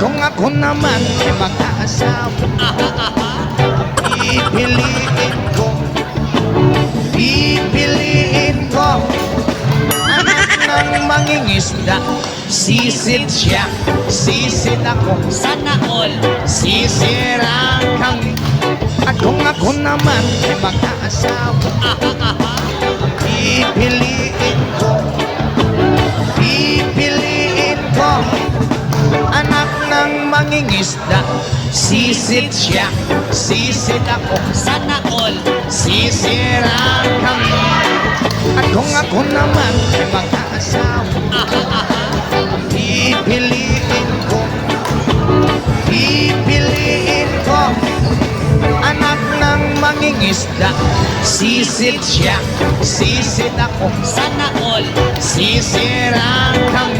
kung ako naman ay mag-aasawa Pipiliin ko Pipiliin ko Anak ng mangingisda Sisid siya Sisid ako. Sana all. Sisira kami. At kung ako naman ay mag-aasawa ng mangingisda Sisid siya Sisid ako Sana all. Sisira kami At kung ako naman ay mag-aasawa Pipiliin ko Pipiliin ko Anak ng mangingisda Sisid siya Sisid ako Sana all. Sisira kami